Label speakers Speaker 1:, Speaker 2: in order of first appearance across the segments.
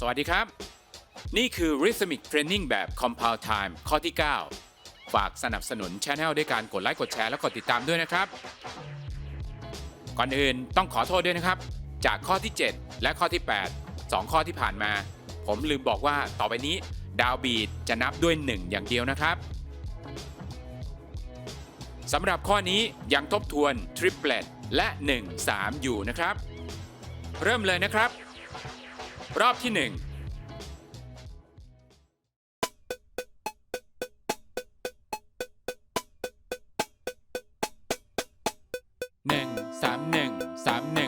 Speaker 1: สวัสดีครับ นี่คือ Rhythmic Training แบบ Compound Time ข้อที่ 9 ฝากสนับสนุนช anel ด้วยการกดไลค์กดแชร์และกดติดตามด้วยนะครับ ก่อนอื่นต้องขอโทษด้วยนะครับ จากข้อที่ 7 และข้อที่ 8 2 ข้อที่ผ่านมา ผมลืมบอกว่าต่อไปนี้ดาวบีดจะนับด้วย 1 อย่างเดียวนะครับสำหรับข้อนี้ยังทบทวนทริปเลตและ 1 3 อยู่นะครับ เริ่มเลยนะครับ รอบที่1หนึ่งสามหนึ่งสามหนึ่ง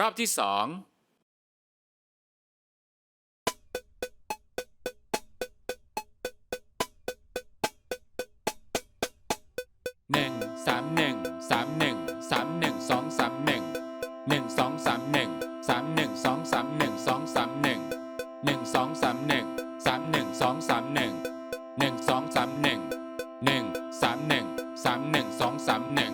Speaker 1: รอบที่สองหนึ่งสามหนึ่งสามหนึ่งสามหนึ่งสองสามหนึ่งหนึ่งสองสามหนึ่งสามหนึ่งสองสามหนึ่งสองสามหนึ่งหนึ่งสองสามหนึ่งสามหนึ่งสองสามหนึ่งหนึ่งสองสามหนึ่งหนึ่งสามหนึ่งสามหนึ่งสองสามหนึ่ง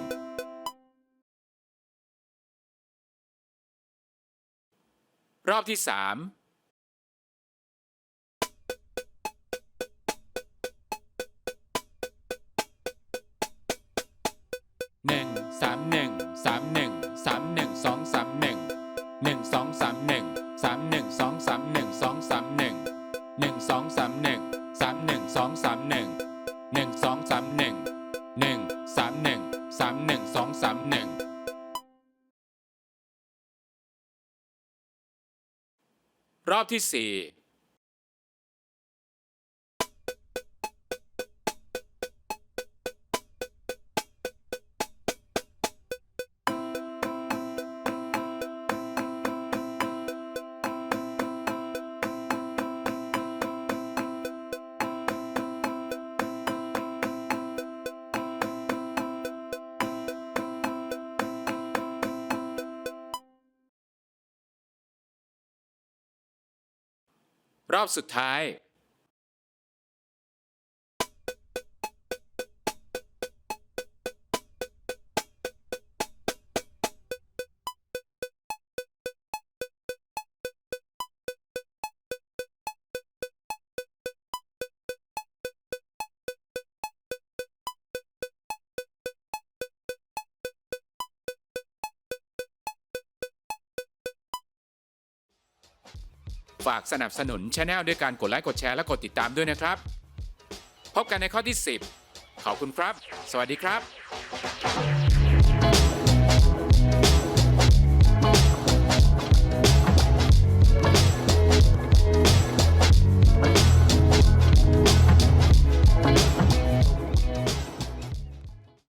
Speaker 1: รอบที่สามหนึ่งสามหนึ่งสามหนึ่งสามหนึ่งสองสามหนึ่งหนึ่งสองสามหนึ่งสามหนึ่งสองสามหนึ่งสองสามหนึ่งหนึ่งสองสามหนึ่งสามหนึ่งสองสามหนึ่ง รอบที่สี่ รอบสุดท้าย ฝากสนับสนุนช anel ด้วยการกดไลค์กดแชร์และกดติดตามด้วยนะครับ พบกันในข้อที่ 10 ขอบคุณครับ สวัสดีครับ